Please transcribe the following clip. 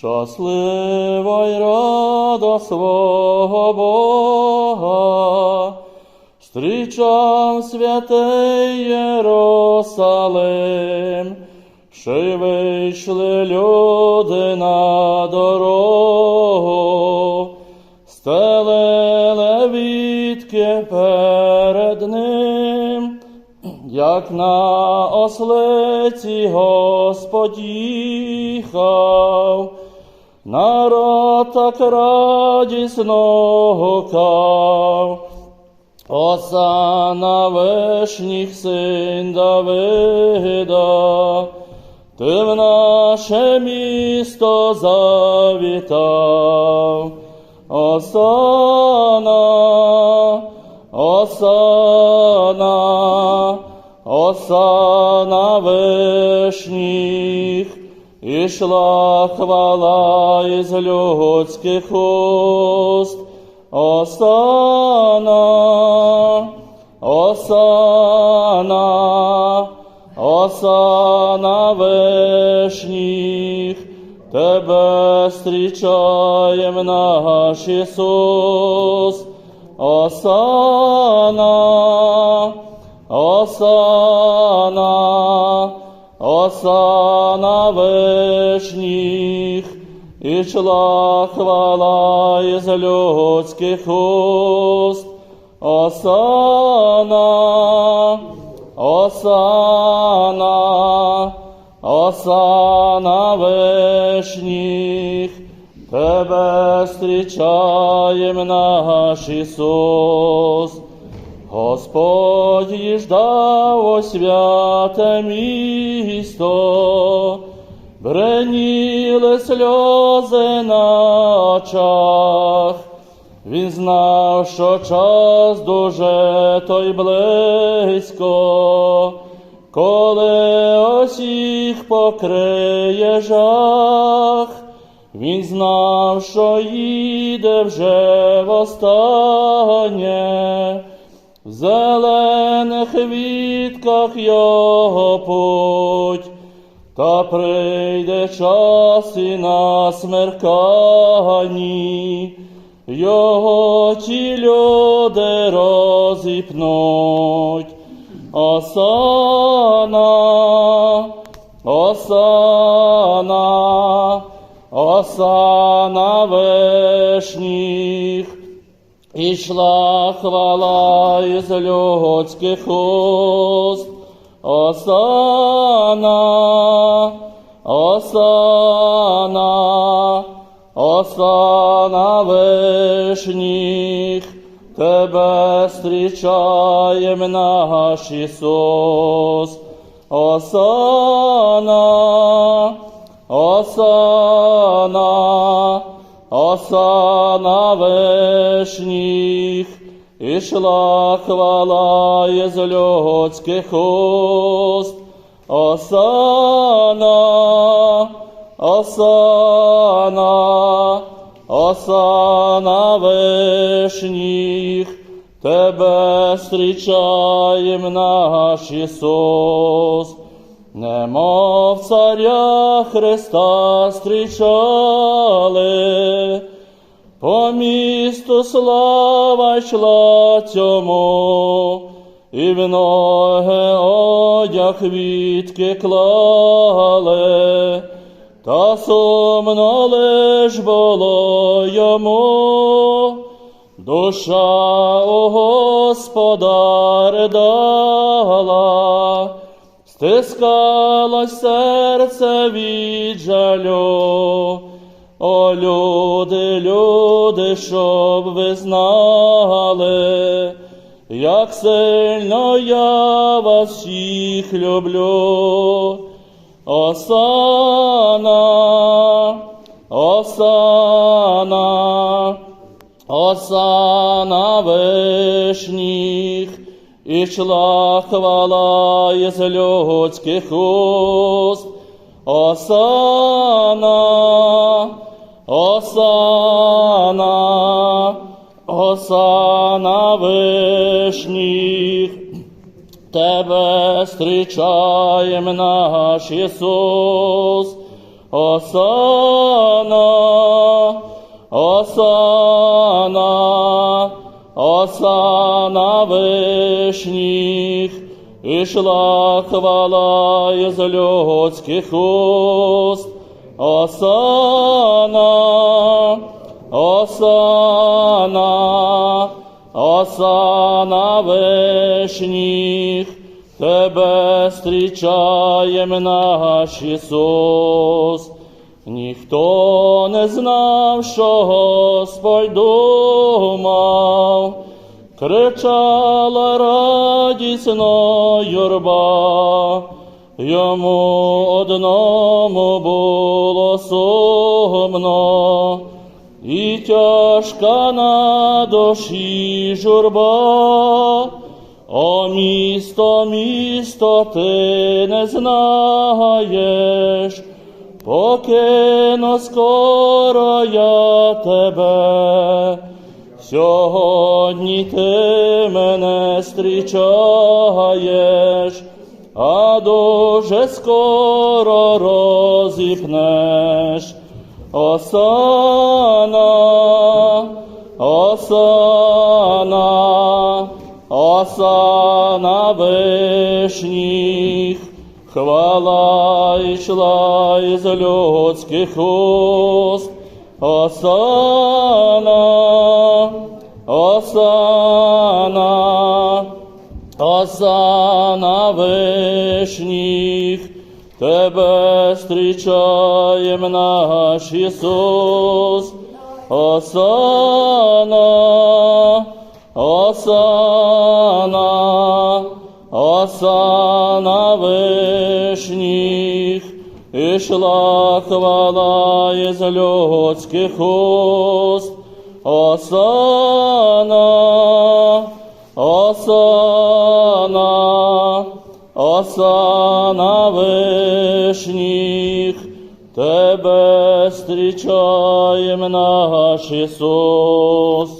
Щаслива й рада свого Бога, Стрічав святий Єрусалим, що вийшли люди на дорогу, стелили вітки перед ним, як на ослиці Господь їхав, народ так радісно гукав. Осана вишніх син Давида, ти в наше місто завітав. Осана, Осана, Осана вишніх, ішла хвала із людських уст. Осана, Осана, Осана вишніх, Тебе зустрічаєм наш Ісус. Осана, Осана, Осана вишніх, ішла хвала із людських уст. Осана, Осана, Осана вишніх, Тебе зустрічаєм наш Ісус. Господь їждав о святе місто, бреніли сльози на очах. Він знав, що час дуже той близько, коли усіх покриє жах. Він знав, що їде вже востаннє, в зелених вітках його путь, та прийде час і на смерканні, його ті люди розіпнуть. Осана, Осана, Осана вишніх, ішла хвала із людських уст. Осана, Осана, Осана вишніх, Тебе зустрічаєм наш Ісус. Осана, Осана, Осана вишніх, ішла хвала із людських уст. Осана, Осана, Осана вишніх, Тебе зустрічаєм наш Ісус. Немов царя Христа зустрічали, по місту слава йшла цьому, і в ноги одяг квітки клали, та сумно лиш було йому, душа у Господа ридала, стискалось серце від жалю. О, люди, люди, щоб ви знали, як сильно я вас всіх люблю. Осана, Осана, Осана вишніх, ішла хвала із людських уст. Осана, Осана, Осана вишніх, Тебе зустрічаєм наш Ісус. Осана, Осана, Осана вишніх, ішла хвала із людських уст. Осана, Осана, Осана вишніх, Тебе зустрічаєм наш Ісус. Ніхто не знав, що Господь думав, кричала радісно юрба, йому одному було сумно, і тяжка на душі журба. О місто, місто, ти не знаєш, покину скоро я тебе. Сьогодні ти мене зустрічаєш, а дуже скоро розіпнеш. Осана, осана, осана вишніх, хвала йшла із людських уст. Осана, осана, осана вишніх, Тебе зустрічаєм наш Ісус. Осана, осана, осана вишніх, ішла хвала із людських уст. Осана, осана, осана вишніх, Тебе зустрічаєм наш Ісус.